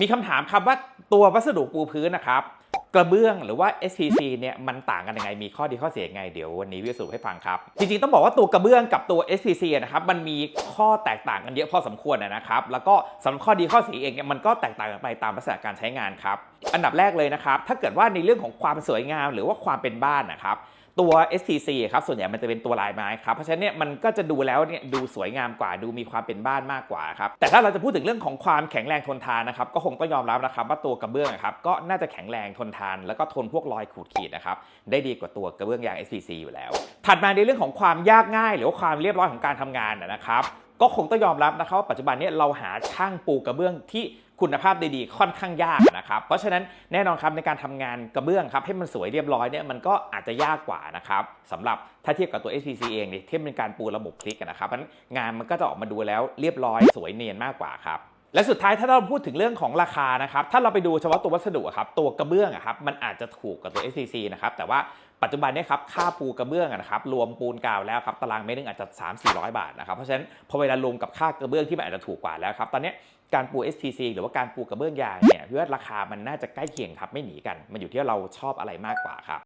มีคำถามครับว่าตัววัสดุปูพื้นนะครับ กระเบื้องหรือว่า SPC เนี่ยมันต่างกันยังไงมีข้อดีข้อเสียยังไงเดี๋ยววันนี้วิวสรุปให้ฟังครับ จริงๆต้องบอกว่าตัวกระเบื้องกับตัว SPC นะครับมันมีข้อแตกต่างกันเยอะพอสมควรนะครับ แล้วก็สำหรับข้อดีข้อเสียเองเนี่ยมันก็แตกต่างกันไปตามลักษณะการใช้งานครับอันดับแรกเลยนะครับถ้าเกิดว่าในเรื่องของความสวยงามหรือว่าความเป็นบ้านนะครับ ตัว STC ครับส่วนใหญ่มันจะเป็นตัวลายไม้ครับเพราะฉะนั้นเนี่ยมันก็จะดูแล้วเนี่ยดูสวยงามกว่าดูมีความเป็นบ้านมากกว่าครับแต่ถ้าเราจะพูดถึงเรื่องของความแข็งแรงทนทานนะครับก็คงต้องยอมรับนะครับว่าตัวกระเบื้องครับก็น่าจะแข็งแรงทนทาน แล้วก็ทนพวกรอยขูดขีดนะครับได้ดีกว่าตัวกระเบื้องยาง SPC อยู่แล้ว ถัดมาในเรื่องของความยากง่าย หรือว่าความเรียบร้อยของการทำงานนะครับก็คงต้องยอมรับนะครับว่าปัจจุบันนี้เราหาช่างปูกระเบื้องที่ คุณภาพดีๆค่อนข้างยากนะครับ เพราะฉะนั้นแน่นอนครับในการทำงานกระเบื้องครับให้มันสวยเรียบร้อยเนี่ยมันก็อาจจะยากกว่านะครับสำหรับถ้าเทียบกับตัว SPC เองเนี่ยเทียบเป็นการปูระบบคลิกนะครับเพราะงานมันก็จะออกมาดูแล้วเรียบร้อยสวยเนียนมากกว่าครับและสุดท้ายถ้าเราพูดถึงเรื่องของราคานะครับ ถ้าเราไปดูเฉพาะตัววัสดุครับตัวกระเบื้องครับมันอาจจะถูกกว่าตัว SPC นะครับแต่ว่า ปัจจุบันเนี่ยครับค่าปูกระเบื้องนะครับรวมปูนกาวแล้วครับตารางเมตรหนึงอาจจะ3 4 0 0 บาทนะครับเพราะฉะนั้นพอเวลารวมกับค่ากระเบื้องที่มันอาจจะถูกกว่าแล้วครับตอนนี้การปู SPC หรือว่าการปูกระเบื้องยางเนี่ยพี่ว่าราคามันน่าจะใกล้เคียงครับไม่หนีกัน มันอยู่ที่เราชอบอะไรมากกว่าครับ